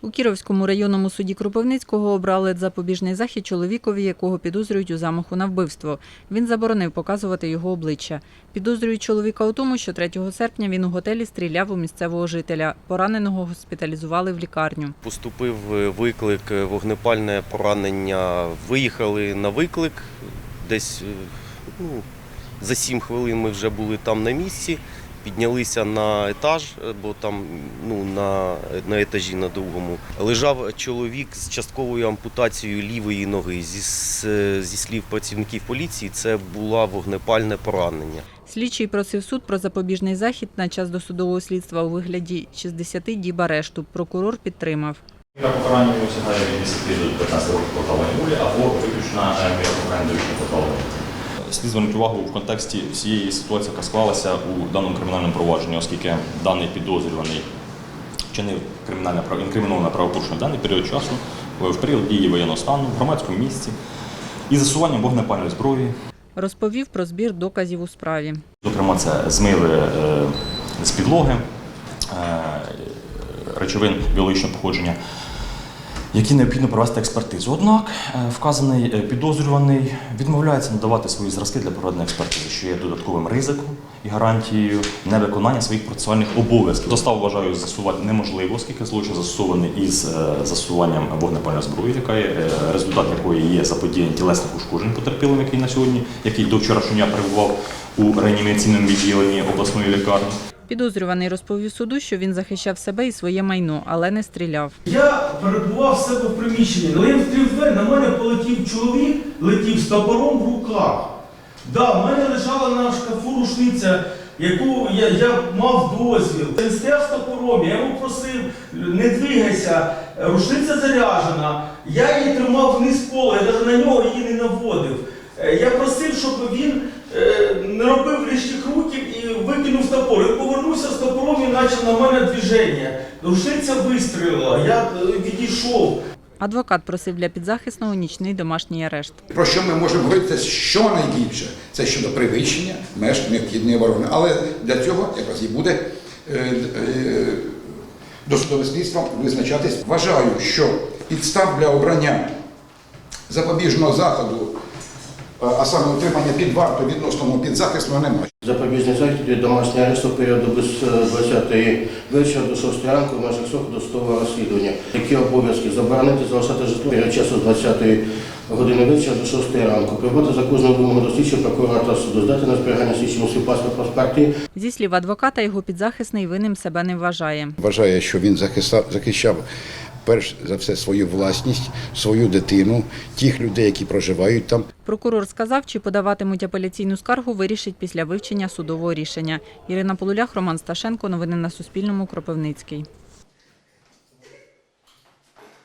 У Кіровському районному суді Кропивницького обрали запобіжний захід чоловікові, якого підозрюють у замаху на вбивство. Він заборонив показувати його обличчя. Підозрюють чоловіка у тому, що 3 серпня він у готелі стріляв у місцевого жителя. Пораненого госпіталізували в лікарню. Поступив е, виклик, е, вогнепальне поранення. Виїхали на виклик. Десь е, ну, за 7 хвилин ми вже були там на місці. Піднялися на етаж, бо там ну, на, на етажі на другому лежав чоловік з частковою ампутацією лівої ноги. Зі, зі слів працівників поліції, це було вогнепальне поранення. Слідчий просив суд про запобіжний захід на час досудового слідства у вигляді 60 діб арешту. Прокурор підтримав. Міра покарання сягає від 10 до 15 років позбавлення волі або виключна міра покарання позбавлення. Слід звернути увагу в контексті всієї ситуації, яка склалася у даному кримінальному провадженні, оскільки даний підозрюваний вчинив кримінальне право- інкриміноване правопорушення в даний період часу в період дії воєнного стану в громадському місці із засуванням вогнепальної зброї. Розповів про збір доказів у справі. Зокрема, це змиви е, з підлоги, е, речовин біологічного походження, які необхідно провести експертизу. Однак е, вказаний е, підозрюваний відмовляється надавати свої зразки для проведення експертизи, що є додатковим ризиком і гарантією невиконання своїх процесуальних обов'язків. Доставу вважаю застосувати неможливо, оскільки злочин застосований із е, застосуванням вогнепальної зброї, яка є результат якої є заподіяння тілесних ушкоджень потерпілим, який на сьогодні, який до вчорашнього дня перебував у реанімаційному відділенні обласної лікарні. Підозрюваний розповів суду, що він захищав себе і своє майно, але не стріляв. Я перебував в себе в приміщенні, але я відкрив двері, на мене полетів чоловік, летів з топором в руках. Да, в мене лежала на шкафу рушниця, яку я, я мав дозвіл. Він стояв з топором, я йому просив, не двигайся, рушниця заряджена. Я її тримав вниз пола, я навіть на нього її не наводив. Е, Я просив, щоб він е, не робив лишніх руків і викинув топор. Почав на мене движення. Рушниця вистрілила, я відійшов. Адвокат просив для підзахисного нічний домашній арешт. Про що ми можемо говорити що найбільше? Це щодо привищення меж необхідної оборони. Але для цього якраз і буде е, е, досудове слідство визначатись. Вважаю, що підстав для обрання запобіжного заходу, а саме утримання під варту відносно мого підзахисного немає. Запобіжний захід від домашнього арешту періоду без е, 20 вечора до 6 ранку в межах сроку досудового розслідування. Які обов'язки заборонити залишати житло період часу з 20 години вечора до 6 ранку. Прибути за кожну вимогу до слідчого прокурора та суду здати на зберігання слідчому свій паспорт паспорти Зі слів адвоката, його підзахисний винним себе не вважає. Вважає, що він захищав перш за все свою власність, свою дитину, тих людей, які проживають там. Прокурор сказав, чи подаватимуть апеляційну скаргу, вирішить після вивчення судового рішення. Ірина Полулях, Роман Сташенко. Новини на Суспільному. Кропивницький.